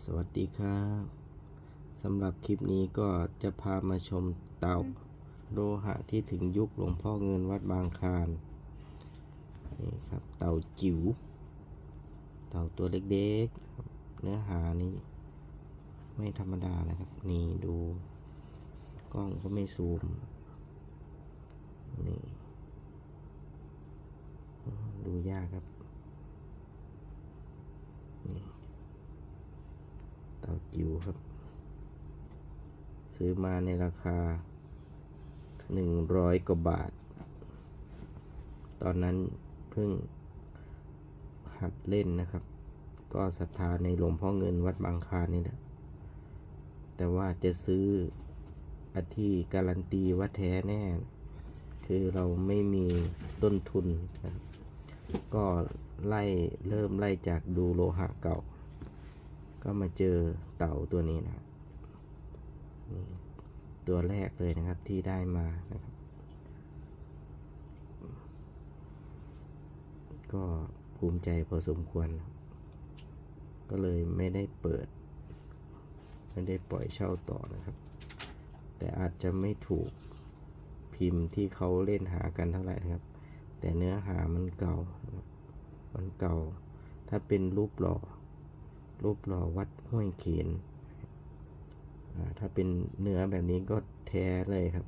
สวัสดีครับสำหรับคลิปนี้ก็จะพามาชมเต่าโลหะที่ถึงยุคหลวงพ่อเงินวัดบางคานนี่ครับเต่าจิ๋วเต่าตัวเล็กๆ เนื้อหานี้ไม่ธรรมดานะครับ นี่ดูกล้องก็ไม่ซูม นี่ ดูยากครับ นี่ เต่าจิ๋วครับ ซื้อมาในราคาหนึ่งร้อยกว่าบาท ตอนนั้นเพิ่งหัดเล่นนะครับ ก็ศรัทธาในหลวงพ่อเงินวัดบางคานนี่แหละ แต่ว่าจะซื้ออันที่การันตีว่าแท้แน่ คือเราไม่มีต้นทุนนะครับก็ไล่เริ่มไล่จากดูโลหะเก่า ก็มาเจอเต่าตัวนี้นะครับนี่ตัวแรกเลยนะครับที่ได้มานะครับ ก็ภูมิใจพอสมควร ก็เลยไม่ได้เปิด ไม่ได้ปล่อยเช่าต่อนะครับ แต่อาจจะไม่ถูกพิมพ์ที่เขาเล่นหากันเท่าไหร่นะครับ แต่เนื้อหามันเก่า มันเก่า ถ้าเป็นรูปหล่อ รูปหล่อวัดห้วยเขียนถ้าเป็นเนื้อแบบนี้ก็แท้เลยครับ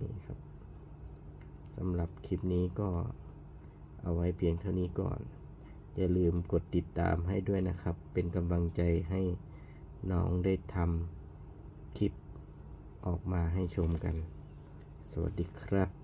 นี่ครับสำหรับคลิปนี้ก็เอาไว้เพียงเท่านี้ก่อน อย่าลืมกดติดตามให้ด้วยนะครับ เป็นกำลังใจให้น้องได้ทำคลิปออกมาให้ชมกัน สวัสดีครับ